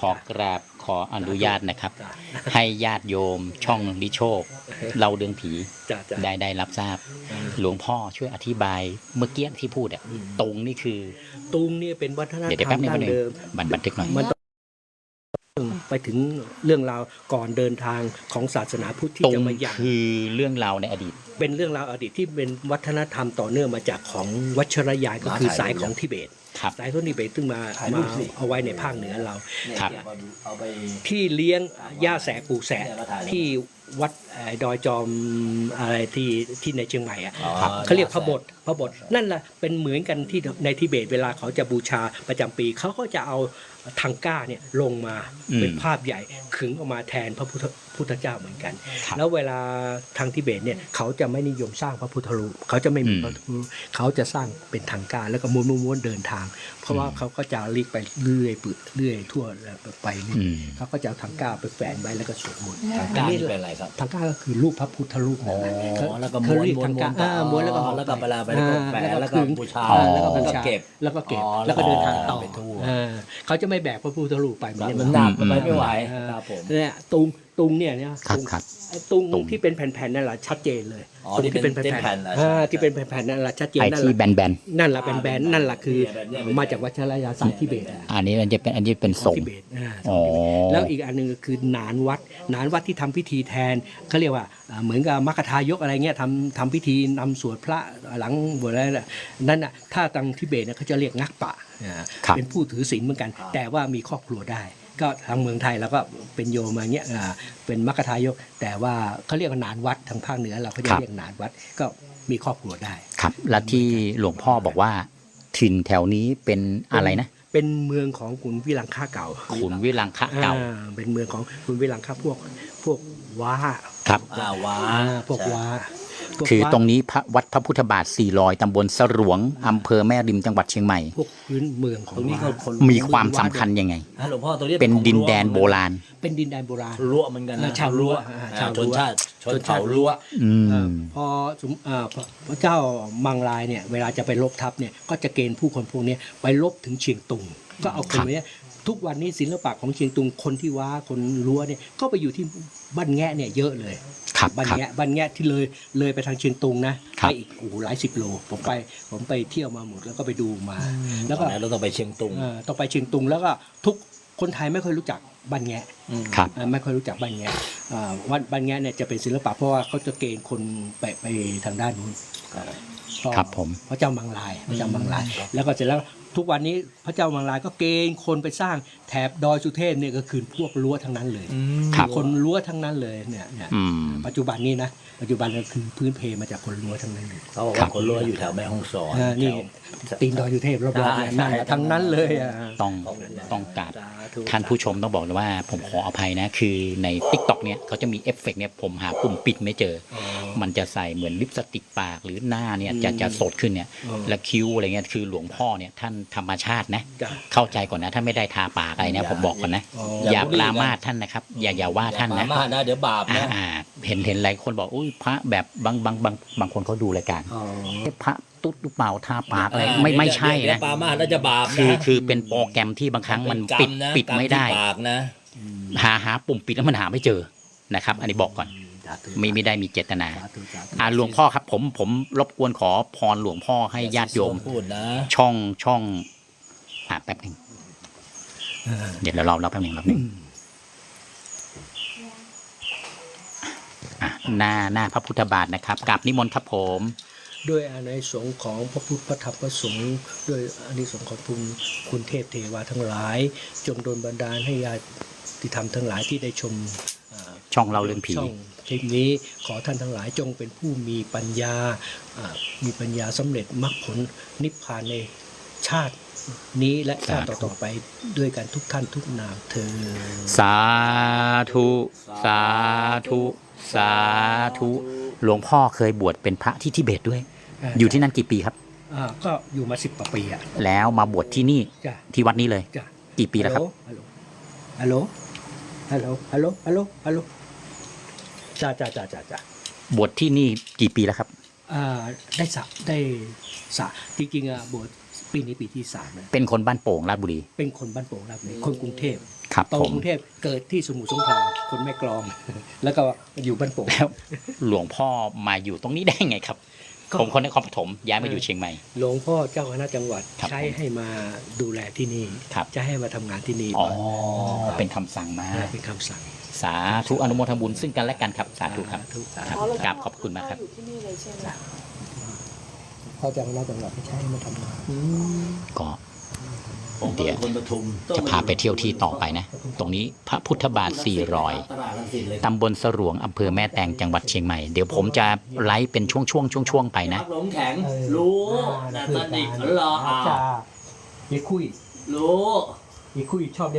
ขอกราบขออนุญาตนะครับให้ญาติโยมช่องลิโชค เราเรื่องผีจ้ะจ้ะได้ได้รับทราบ หลวงพ่อช่วยอธิบายเมื่อกี้ที่พูดอะตรงนี่คือ ตุงเนี่ยเป็นวัฒนเดี๋ยวธเดี๋ยวรรแป๊บมนึงดั้แป๊บนึงงเดิม บันบันทึกหน่อยมันต้องไปถึงเรื่องราวก่อนเดินทางของศาสนาพุทธที่ตรงจะมาอย่าง คือเรื่องราวในอดีต เป็นเรื่องราวอดีตที่เป็นวัฒนธรรมต่อเนื่องมาจากของวัชรยานก็คือสายของทิเบต ครับสายของทิเบตซึ่งมาถ่ายรูมาปสิ เอาไว้ในภาคเหนือเราครับ เอาไปที่เลี้ยงย่าแสะปู่แสะเนี่ยเราถ่ายรูปที่วัดเอ่อดอยจอมอะไรที่ที่ในเชียงใหม่อะอ๋อเขาเรียกพระบทพระบทนั่นแหละเป็นเหมือนกันที่ในทิเบตเวลาเขาจะบูชาประจำปี เขาก็จะเอาทางก้าเนี่ยลงมาอืมเป็นภาพใหญ่ขึงออกมาแทนพระพุทธพุทธเจ้าเหมือนกัน ครับแล้วเวลาทางทิเบตเนี่ยเขาจะไม่นิยมสร้างพระพุทธรูปเขาจะไม่มีอืม พระพุทธรูปเขาจะสร้างเป็นทางก้าแล้วก็ม้วนๆๆเดินทางเพราะว่าอืมเขาก็จะลีกไปเรื่อยปืเรื่อยทั่วไปนี่อืมเขาก็จะเอาทางก้าไปแฝงไว้แล้วก็สวดมนต์ทางอักานรนี้นี่เป็นอะไรครับทางก้าก็คือรูปพระพุทธรูปอ๋อเขาแล้วก็เขาม้วนเรียกม้วนทางม้วก้านอ่าม้วนแล้วก็อ๋อแล้วก็เวลาไปแล้วก็แปะอ่าแล้วก็ขึงบูชาอ่แล้วก็บูแล้วก็ชาเก็บแล้วก็เก็บอ๋อแล้วก็เดินทางต่อ ไปทั่วอ่าเขาจะไม่แบกพระพุทธรูปไปเหมือนมันเยหนักอืมมันไปไม่ไหวอ่าครับผมเนี่ยตุงตุงเนี่ยเนี่ยครับตุงครับไอ้ตุงตุงที่เป็นแผ่นๆนั่นแหละชัดเจนเลยอ๋อตุงที่เป็นเป็นแผ่นเหรออ่าใช่ที่เป็นแผ่นๆนั่นแหละชัดเจนไอ้นั่นที่แหแบละนแบนนั่นแหละเป็นแบนๆนั่นแหละคือแบบเนี้ยมาจากวัชรยาสายทิเบตอะๆอันนี้มันจะเป็นอันนี้เป็นทรงทิเบตอ่าอ๋อแล้วอีกอันหนึงก็คือหนานวัดหนานวัดที่ทำพิธีแทนเขาเรียกว่าอ่าเหมือนกับมรรคทายกอะไรเงี้ยทำทำพิธีนำสวดพระหลังบวชอะไรน่ะนั่นน่ะถ้าทางทิเบตเนี่ยเขาจะเรียกงักปะอ่าครับเป็นผู้ถือศีลเหมือนกัน แต่ว่ามีครอบครัวได้ ก็ทางเมืองไทยเราก็เป็นโยมมาเงี้ยอ่าเป็นมรรคทายก แต่ว่าเขาเรียกว่าหนานวัดทางภาคเหนือเราเขาจะเรียกหนานวัดก็มีครอบครัวได้ครับ และที่หลวงพ่อบอกว่าถิ่นแถวนี้เป็นอะไรนะเป็นเมืองของขุนวิลังค่าเก่า ขุนวิลังคะเก่าอ่เป็นเมืองของขุนวิลังค่าพวกพวกว้า ครับอ่าว้าอ่าพวกว้าพวก คือว้าตรงนี้พระวัดพระพุทธบาท 400 ตำบลสรวง อำเภอแม่ริมจังหวัดเชียงใหม่ พวกพื้นเมืองของตรงนี้ว้าเขาคนมีความสำคัญยังไงฮะหลวงพ่อตรงนี้เป็นดินแดนโบราณ เป็นดินแดนโบราณ รั้วเหมือนกันนะอ่าชาวรั้วอ่าอ่าชาวรั้ชวนชาติชนชนชาติเผ่ารั้วอืเอ่อมพอสมอ่าพอพระเจ้ามังลายเนี่ยเวลาจะไปลบทัพเนี่ยก็จะเกณฑ์ผู้คนพวกเนี้ยไปลบถึงเชียงตุงก็เอาคนเนี้ย ทุกวันนี้ศิลปะของเชียงตุงคนที่ว้าคนรั้วเนี่ยก็ไปอยู่ที่บ้านแงะเนี่ยเยอะเลยครับบ้านครับแงะบ้านแงะที่เลยเลยไปทางเชียงตุงนะครับไปอีกโอ้โหหลายสิบโลผมไปผมไปเที่ยวมาหมดแล้วก็ไปดูมา แล้วก็ตอนนั้นเราต้องไปเชียงตุงเอ่อต้องไปเชียงตุงแล้วก็ทุกคนไทยไม่ค่อยรู้จักบ้านแงะครับอ่าไม่ค่อยรู้จักบ้านแงะอ่าวัดบ้านแงะเนี่ยจะเป็นศิลปะเพราะว่าเขาจะเกณฑ์คนไปไปทางด้านนู้นก็ ครับผมพระเจ้ามังลายพระเจ้ามังลาย แล้วก็เสร็จแล้วทุกวันนี้พระเจ้ามังลายก็เกณฑ์คนไปสร้างแถบดอยสุเทพเนี่ยก็คือพวกรั้วทั้งนั้นเลยครับคนรั้วทั้งนั้นเลยเนี่ยเนี่ยอืมปัจจุบันนี้นะปัจจุบันก็คือพื้นเพมาจากคนรั้วทั้งนั้นเลยเขาบอกครัว่าบคนรั้วอยู่แถวแม่ฮ่องสอนอ่านี่แถวตีนดอยสุเทพรอบๆเนี่ยนั่นแหละทั้งนั้นเลยอะต้องต้องกราบสธุท่านผู้ชมต้องบอกเลยว่าผมขออภัยนะคือใน t ิ k t o k เนี่ยเขาจะมีเอฟเฟกต์เนี่ยผมหาปุ่มปิดไม่เจออ๋อมันจะใส่เหมือนลิปสติกปากหรือหน้าเนี่ยอืมจะจะสดขึ้นเนี่ยอ๋อและคิ้วอะไรเงี้ยคือหลวงพ่อเนี่ยท่านธรรมชาตินะจ้ะเข้าใจก่อนนะท่านไม่ได้ทาปากอะไรนะผมบอกก่อนนะอ๋ออย่าปรามาสท่านนะครับ อย่าอย่าว่าท่านอย่นะปรมาสนะเดี๋ยวบาปอ่านะอ่าเห็นเห็นหลายคนบอกอุ้ยพระแบบบางบางบางบางคนเขาดูรายการอ๋อเอ๊ะพระตุ๊ดหรือเปล่าทาปากอะไรไม่ไม่ใช่เดี๋ยนะวปรามาสแล้วจะบาปนะคือคือเป็นโปรแกรมที่บางครั้งมันเป็ปิดกรรนะปิดไม่ได้กรรที่ปากนะหาหาปุ่มปิดแล้วมันหาไม่เจอนะครับ อันนี้บอกก่อนสาธุ ไม่ไม่ได้มีเจตนาสาธุสาธุอ่าหลวงพ่อครับ ผมผมรบกวนขอพรหลวงพ่อให้ญาติโยมพูดนะช่องช่องอ่าแป๊บหนึ่งเดี๋ยวเราเราเราแป๊บหนึ่งแป๊บหนึ่งอะหน้าหน้าพระพุทธบาทนะครับกราบนิมนต์ครับผมด้วยอานิสงส์ของพระพุทธพระธรรมพระสงฆ์ด้วยอานิสงส์ของคุณคุณเทพเทวาทั้งหลาย จงโดนบันดาลให้ญาติธรรมทั้งหลายที่ได้ชมอ่าช่องเราเรื่องผีช่อง คลิปนี้ขอท่านทั้งหลายจงเป็นผู้มีปัญญาอ่ามีปัญญาสำเร็จมรรคผลนิพพานในชาตินี้และชาติสาธุต่อๆไปด้วยกันทุกท่านทุกนามเธอญสาธุ สาธุ สาธุ หลวงพ่อเคยบวชเป็นพระที่ทิเบตด้วย อยู่ที่นั่นกี่ปีครับอ่าก็อยู่มาสิบกว่าปีอะแล้วมาบวชที่นี่จ้ะที่วัดนี้เลยจ้ะกี่ปีแล้วครับฮัลโหลฮัลโหลฮัลโหลฮัลโหลฮัลโหล จ้าจ้าจ้าจ้าจ้าบวชที่นี่กี่ปีแล้วครับอ่าได้สะได้สะจริงๆอะบวชปีนี้ปีที่สามแล้วเป็นคนบ้านโป่งราชบุรี เป็นคนบ้านโป่งรับเลยคนกรุงเทพครับโตผมกรุงเทพเกิดที่สมุทรสงครามคนแม่กลอง แล้วก็อยู่บ้านโป่ง แล้วหลวงพ่อมาอยู่ตรงนี้ได้ไงครับ ก็ ผมคนนครปฐมย้ายมาอยู่เชียงใหม่ หลวงพ่อเจ้าคณะจังหวัดครับใช้ผมให้มาดูแลที่นี่ครับ จะให้มาทำงานที่นี่อ๋อครับเป็นคำสั่งมา เป็นคำสั่ง สาธุอนุโมทนาบุญซึ่งกันและกันครับสาธุครับทุกครับอ๋อแล้วกราบขอบคุณมากครับ อยู่ที่นี่เลยใช่ไหมพ่อเจ้าคณะจังหวัดใช้ให้มาทำงานก็ผมก็เดี๋เป็ยวนคนปทุมจะพาไปเที่ยวที่ต่อไปนะ ตรงนี้พระพุทธบาทสี่รอยตลาดรังสิตเลยตำบลสรวงอำเภอแม่แตงจังหวัดเชียงใหม่ เดี๋ยวผมจะไลฟ์เป็นช่วงช่วงช่วงช่วงๆไปนะหลงแข็งรู้แต่สนิทเหรออะจะยี่คุยรู้ยี่คุยชอบเลี้ยง